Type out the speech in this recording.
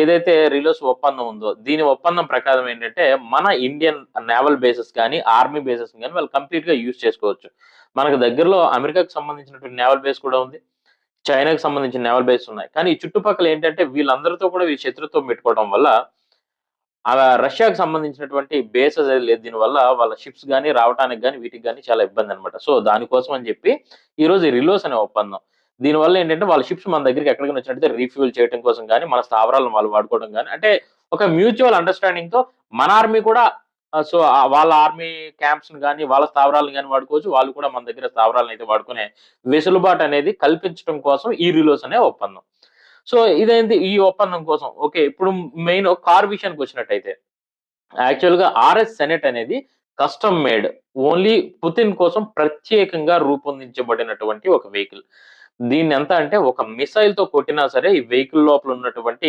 ఏదైతే రిలోస్ ఒప్పందం ఉందో దీని ఒప్పందం ప్రకారం ఏంటంటే మన ఇండియన్ నేవల్ బేసెస్ కానీ ఆర్మీ బేసెస్ కానీ వాళ్ళు కంప్లీట్గా యూజ్ చేసుకోవచ్చు. మనకు దగ్గరలో అమెరికాకు సంబంధించినటువంటి నేవల్ బేస్ కూడా ఉంది. చైనాకి సంబంధించిన నేవల్ బేస్ ఉన్నాయి. కానీ ఈ చుట్టుపక్కల ఏంటంటే వీళ్ళందరితో కూడా వీళ్ళు శత్రుత్వం పెట్టుకోవడం వల్ల ఆ రష్యాకు సంబంధించినటువంటి బేసెస్ అనేది లేదు దీనివల్ల వాళ్ళ షిప్స్ కానీ రావడానికి కానీ వీటికి కానీ చాలా ఇబ్బంది అనమాట సో దానికోసం అని చెప్పి ఈ రోజు ఈ రిలోస్ అనే ఒప్పందం. దీనివల్ల ఏంటంటే వాళ్ళ షిప్స్ మన దగ్గరికి ఎక్కడికి వచ్చినట్టయితే రీఫ్యూల్ చేయడం కోసం కానీ మన స్థావరాలను వాళ్ళు వాడుకోవడం కానీ అంటే ఒక మ్యూచువల్ అండర్స్టాండింగ్తో మన ఆర్మీ కూడా సో వాళ్ళ ఆర్మీ క్యాంప్స్ కానీ వాళ్ళ స్థావరాలను కానీ వాడుకోవచ్చు. వాళ్ళు కూడా మన దగ్గర స్థావరాలను అయితే వాడుకునే వెసులుబాటు అనేది కల్పించడం కోసం ఈ రిలోస్ అనే ఒప్పందం. సో ఇదేంటి ఈ ఒప్పందం కోసం? ఓకే ఇప్పుడు మెయిన్ కార్ విషయానికి వచ్చినట్టయితే యాక్చువల్గా ఆర్ఎస్ సెనెట్ అనేది కస్టమ్ మేడ్ ఓన్లీ పుతిన్ కోసం ప్రత్యేకంగా రూపొందించబడినటువంటి ఒక వెహికల్ దీన్ని ఎంత అంటే ఒక మిసైల్తో కొట్టినా సరే ఈ వెహికల్ లోపల ఉన్నటువంటి